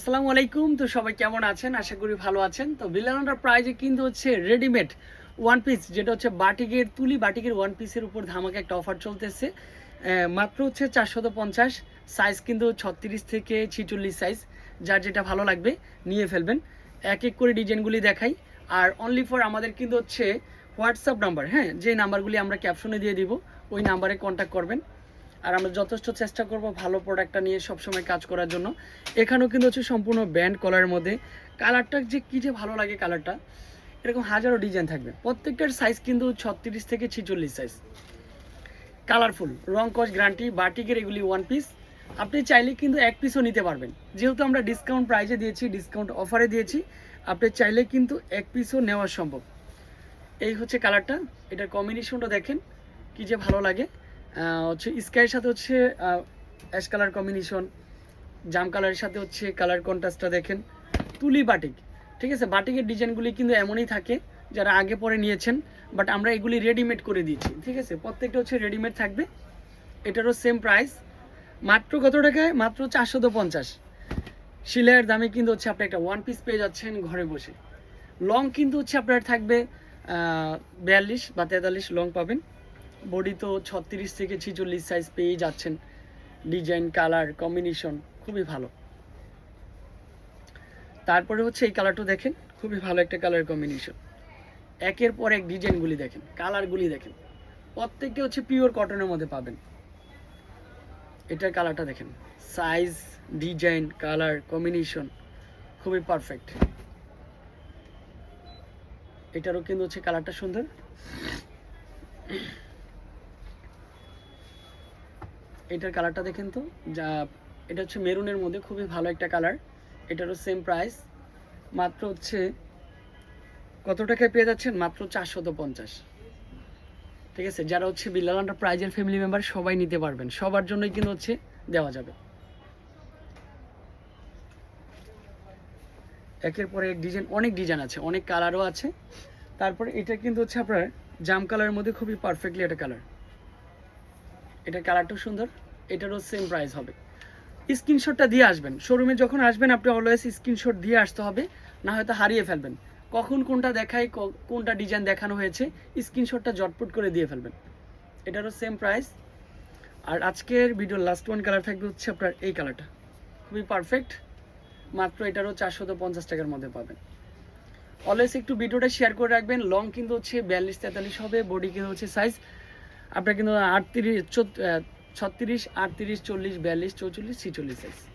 আসসালামু আলাইকুম। তো সবাই কেমন আছেন? আশা করি ভালো আছেন। তো বিলানাটার প্রাইজে কিন্তু হচ্ছে রেডিমেড ওয়ান পিস যেটা হচ্ছে বাটিকের তুলি, বাটিকের ওয়ান পিসের উপর ধামাকে একটা অফার চলতেছে। মাত্র হচ্ছে চারশত পঞ্চাশ সাইজ কিন্তু ছত্রিশ থেকে ছিচল্লিশ সাইজ যার যেটা ভালো লাগবে নিয়ে ফেলবেন। এক এক করে ডিজাইনগুলি দেখাই। আর অনলি ফর আমাদের কিন্তু হচ্ছে হোয়াটসঅ্যাপ নাম্বার হ্যাঁ? যে নাম্বারগুলি আমরা ক্যাপশনে দিয়ে দিব, ওই নাম্বারে কন্ট্যাক্ট করবেন। আর আমরা যথেষ্ট চেষ্টা করব ভালো প্রোডাক্টটা নিয়ে সবসময় কাজ করার জন্য। এখানেও কিন্তু হচ্ছে সম্পূর্ণ ব্যান্ড কলারের মধ্যে। কালারটা যে কী যে ভালো লাগে কালারটা এরকম হাজারো ডিজাইন থাকবে। প্রত্যেকটার সাইজ কিন্তু ছত্রিশ থেকে ছিচল্লিশ সাইজ কালারফুল রং কস গ্যারান্টি বাটিকের এগুলি ওয়ান পিস আপনি চাইলে কিন্তু এক পিসও নিতে পারবেন। যেহেতু আমরা ডিসকাউন্ট প্রাইজে দিয়েছি ডিসকাউন্ট অফারে দিয়েছি, আপনি চাইলে কিন্তু এক পিসও নেওয়া সম্ভব। এই হচ্ছে কালারটা এটার কম্বিনেশনটা দেখেন, কি যে ভালো লাগে। হচ্ছে স্কাইয়ের সাথে হচ্ছে অ্যাশ কালার কম্বিনেশন, জাম কালারের সাথে হচ্ছে কালার কন্ট্রাস্টটা দেখেন। তুলি বাটিক, ঠিক আছে? বাটিকের ডিজাইনগুলি কিন্তু এমনই থাকে, যারা আগে পরে নিয়েছেন বাট আমরা এগুলি রেডিমেড করে দিয়েছি, ঠিক আছে? প্রত্যেকটা হচ্ছে রেডিমেড থাকবে। এটারও সেম প্রাইস মাত্র কত টাকায়? মাত্র চারশো তো পঞ্চাশ। সিলাইয়ের দামে কিন্তু হচ্ছে আপনি একটা ওয়ান পিস পেয়ে যাচ্ছেন ঘরে বসে। লং কিন্তু হচ্ছে আপনার থাকবে বিয়াল্লিশ বা তেতাল্লিশ লং পাবেন। বডি তো ছত্রিশ থেকে ছিচল্লিশ সাইজ পেয়ে যাচ্ছেন। ডিজাইন কালার কম্বিনেশন খুবই ভালো। তারপরে হচ্ছে এই কালারটা দেখেন, খুবই ভালো একটা কালার কম্বিনেশন একের পর এক ডিজাইনগুলি দেখেন কালারগুলি দেখেন। প্রত্যেকটা হচ্ছে পিওর কটনের মধ্যে পাবেন। এটার কালারটা দেখেন সাইজ ডিজাইন কালার কম্বিনেশন খুবই পারফেক্ট এটারও কিন্তু হচ্ছে কালারটা সুন্দর। এটার কালারটা দেখেন তো, যা, এটা হচ্ছে মেরুনের মধ্যে, খুবই ভালো একটা কালার। এটারও সেম প্রাইস মাত্র হচ্ছে, কত টাকায় পেয়ে যাচ্ছেন? মাত্র চারশত পঞ্চাশ। ঠিক আছে? যারা হচ্ছে বিল্লালান্ডা প্রাইজের ফ্যামিলি মেম্বার সবাই নিতে পারবেন। সবার জন্যই কিন্তু হচ্ছে দেওয়া যাবে। একের পরে এক ডিজাইন অনেক ডিজাইন আছে, অনেক কালারও আছে। তারপরে এটা কিন্তু হচ্ছে আপনার জাম কালারের মধ্যে খুবই পারফেক্টলি একটা কালার এটা কালারটাও সুন্দর, এটারও সেম প্রাইস হবে। স্ক্রিনশটটা দিয়ে আসবেন। শোরুমে যখন আসবেন, আপনি অলওয়েজ স্ক্রিনশট দিয়ে আসতে হবে, না হয়তো হারিয়ে ফেলবেন। কখন কোনটা দেখায় কোনটা ডিজাইন দেখানো হয়েছে স্ক্রিনশটটা জটপট করে দিয়ে ফেলবেন। এটারও সেম প্রাইস আর আজকের ভিডিওর লাস্ট ওয়ান কালার থাকবে হচ্ছে আপনার এই কালারটা খুবই পারফেক্ট মাত্র এটারও চারশত পঞ্চাশ টাকার মধ্যে পাবেন। অলওয়েজ একটু ভিডিওটা শেয়ার করে রাখবেন। লং কিন্তু হচ্ছে বিয়াল্লিশ তেতাল্লিশ হবে বডি কিন্তু হচ্ছে সাইজ আপনার কিন্তু আটত্রিশ ছত্রিশ আটত্রিশ চল্লিশ বিয়াল্লিশ চৌচল্লিশ ছিচল্লিশ সাইজ